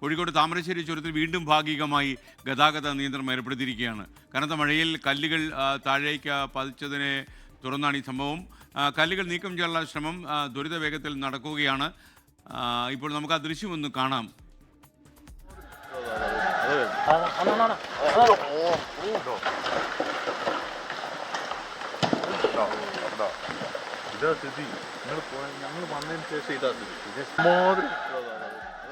കോഴിക്കോട് താമരശ്ശേരി ചുരത്തിൽ വീണ്ടും ഭാഗികമായി ഗതാഗത നിയന്ത്രണം ഏർപ്പെടുത്തിയിരിക്കുകയാണ്. കനത്ത മഴയിൽ കല്ലുകൾ താഴേക്ക് പതിച്ചതിനെ തുടർന്നാണ് ഈ സംഭവം. കല്ലുകൾ നീക്കം ചെയ്യാനുള്ള ശ്രമം ദുരിത വേഗത്തിൽ നടക്കുകയാണ്. ഇപ്പോൾ നമുക്ക് ആ ദൃശ്യം ഒന്ന് കാണാം. ഇതാ സ്ഥിതി. നിങ്ങൾ ഞങ്ങൾ വന്നതിന് ശേഷം ഇതാ സ്ഥിതി.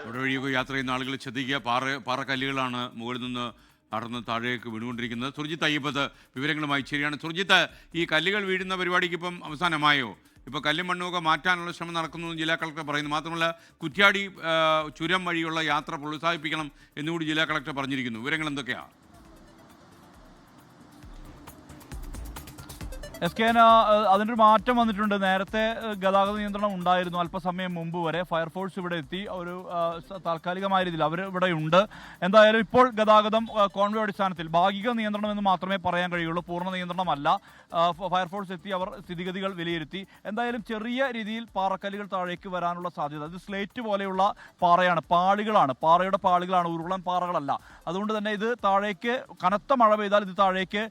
ഇവിടെ വഴിയൊക്കെ യാത്ര ചെയ്യുന്ന ആളുകൾ ശ്രദ്ധിക്കുക പാറ പാറക്കല്ലുകളാണ് മുകളിൽ നിന്ന് നടന്ന് താഴേക്ക് വീണുകൊണ്ടിരിക്കുന്നത്. സുർജിത്ത് അയ്യപ്പത്ത് വിവരങ്ങളുമായി ശരിയാണ് സുർജിത്ത് ഈ കല്ലുകൾ വീഴുന്ന പരിപാടിക്ക് ഇപ്പം അവസാനമായോ? ഇപ്പോൾ കല്ലും മണ്ണുമൊക്കെ മാറ്റാനുള്ള ശ്രമം നടക്കുന്നു ജില്ലാ കളക്ടർ പറയുന്നു. മാത്രമല്ല കുറ്റ്യാടി ചുരം വഴിയുള്ള യാത്ര പ്രോത്സാഹിപ്പിക്കണം എന്നുകൂടി ജില്ലാ കളക്ടർ പറഞ്ഞിരിക്കുന്നു. വിവരങ്ങൾ എന്തൊക്കെയാണ് എസ് കെ ഒരു മാറ്റം വന്നിട്ടുണ്ട്. നേരത്തെ ഗതാഗത നിയന്ത്രണം ഉണ്ടായിരുന്നു. അല്പസമയം മുമ്പ് വരെ ഫയർഫോഴ്സ് ഇവിടെ എത്തി. ഒരു താൽക്കാലികമായ രീതിയിൽ അവർ ഇവിടെ ഉണ്ട്. എന്തായാലും ഇപ്പോൾ ഗതാഗതം കോൺവേ അടിസ്ഥാനത്തിൽ ഭാഗിക നിയന്ത്രണം എന്ന് മാത്രമേ പറയാൻ കഴിയുള്ളൂ. പൂർണ നിയന്ത്രണമല്ല. ഫയർഫോഴ്സ് എത്തി അവർ സ്ഥിതിഗതികൾ വിലയിരുത്തി. എന്തായാലും ചെറിയ രീതിയിൽ പാറക്കല്ലുകൾ താഴേക്ക് വരാനുള്ള സാധ്യത. അത് സ്ലേറ്റ് പോലെയുള്ള പാറയാണ്. പാളികളാണ്. പാറയുടെ പാളികളാണ്. ഉരുളൻ പാറകളല്ല. അതുകൊണ്ട് തന്നെ ഇത് താഴേക്ക് കനത്ത മഴ പെയ്താൽ ഇത് താഴേക്ക്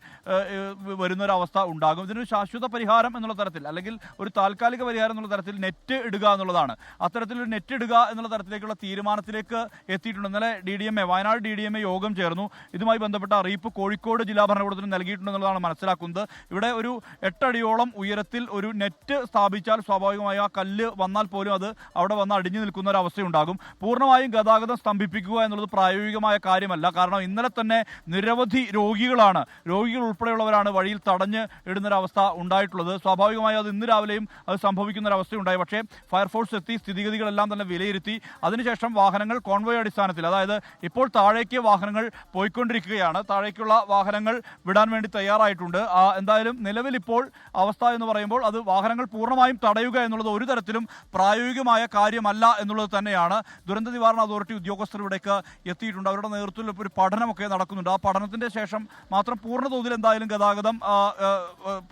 വരുന്നൊരവസ്ഥ ഉണ്ടാകും. ഇതിനൊരു ശാശ്വത പരിഹാരം എന്നുള്ള തരത്തിൽ അല്ലെങ്കിൽ ഒരു താൽക്കാലിക പരിഹാരം എന്നുള്ള തരത്തിൽ നെറ്റ് ഇടുക എന്നുള്ളതാണ്. അത്തരത്തിലൊരു നെറ്റ് ഇടുക എന്നുള്ള തരത്തിലേക്കുള്ള തീരുമാനത്തിലേക്ക് എത്തിയിട്ടുണ്ട്. ഇന്നലെ D D M A Wayanad D D M A യോഗം ചേർന്നു. ഇതുമായി ബന്ധപ്പെട്ട അറിയിപ്പ് കോഴിക്കോട് ജില്ലാ ഭരണകൂടത്തിന് നൽകിയിട്ടുണ്ടെന്നുള്ളതാണ് മനസ്സിലാക്കുന്നത്. ഇവിടെ ഒരു എട്ടടിയോളം ഉയരത്തിൽ ഒരു നെറ്റ് സ്ഥാപിച്ചാൽ സ്വാഭാവികമായി ആ കല്ല് വന്നാൽ പോലും അത് അവിടെ വന്ന് അടിഞ്ഞു നിൽക്കുന്ന ഒരു അവസ്ഥയുണ്ടാകും. പൂർണമായും ഗതാഗതം സ്തംഭിപ്പിക്കുക എന്നുള്ളത് പ്രായോഗികമായ കാര്യമല്ല. കാരണം ഇന്നലെ തന്നെ നിരവധി രോഗികളാണ്. രോഗികൾ ഉൾപ്പെടെയുള്ളവരാണ് വഴിയിൽ തടഞ്ഞ് ഇടുന്ന ഒരു അവസ്ഥ ഉണ്ടായിട്ടുള്ളത്. സ്വാഭാവികമായി അത് ഇന്ന് രാവിലെയും അത് സംഭവിക്കുന്ന ഒരു അവസ്ഥയുണ്ടായി പക്ഷേ ഫയർഫോഴ്സ് എത്തി സ്ഥിതിഗതികളെല്ലാം തന്നെ വിലയിരുത്തി. അതിനുശേഷം വാഹനങ്ങൾ കോൺവോയ് അടിസ്ഥാനത്തിൽ അതായത് ഇപ്പോൾ താഴേക്ക് വാഹനങ്ങൾ പോയിക്കൊണ്ടിരിക്കുകയാണ്. താഴേക്കുള്ള വാഹനങ്ങൾ വിടാൻ വേണ്ടി തയ്യാറായിട്ടുണ്ട്. എന്തായാലും നിലവിൽ ഇപ്പോൾ അവസ്ഥ എന്ന് പറയുമ്പോൾ അത് വാഹനങ്ങൾ പൂർണമായും തടയുക എന്നുള്ളത് ഒരു തരത്തിലും പ്രായോഗികമായ കാര്യമല്ല എന്നുള്ളത് തന്നെയാണ്. ദുരന്ത നിവാരണ അതോറിറ്റി ഉദ്യോഗസ്ഥർ ഇവിടേക്ക് എത്തിയിട്ടുണ്ട്. അവരുടെ നേതൃത്വത്തിൽ ഒരു പഠനമൊക്കെ നടക്കുന്നുണ്ട്. ആ പഠനത്തിന്റെ ശേഷം മാത്രം പൂർണ തോതിൽ എന്തായാലും ഗതാഗതം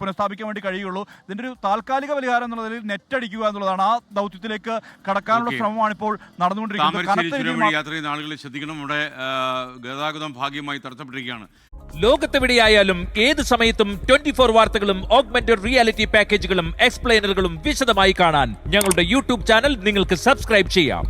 പുനഃസ്ഥാപിക്കാൻ വേണ്ടി കഴിയുള്ളൂ. ഇതിന്റെ ഒരു താൽക്കാലിക പരിഹാരം എന്നുള്ള നിലയിൽ നെറ്റ് അടിക്കുക എന്നുള്ളതാണ് ആ ദൗത്യത്തിലേക്ക് കടക്കാനുള്ള ശ്രമമാണ് ഇപ്പോൾ നടന്നുകൊണ്ടിരിക്കുന്നത്. ശ്രദ്ധിക്കണം. ഗതാഗതം ഭാഗ്യമായി തടസ്സപ്പെട്ടിരിക്കുകയാണ്. ലോകത്തെവിടെയായാലും ഏത് സമയത്തും ട്വന്റി ഫോർ വാർത്തകളും ഓഗ്മെന്റഡ് റിയാലിറ്റി പാക്കേജുകളും എക്സ്പ്ലെയിനറുകളും വിശദമായി കാണാൻ ഞങ്ങളുടെ യൂട്യൂബ് ചാനൽ നിങ്ങൾക്ക് സബ്സ്ക്രൈബ് ചെയ്യാം.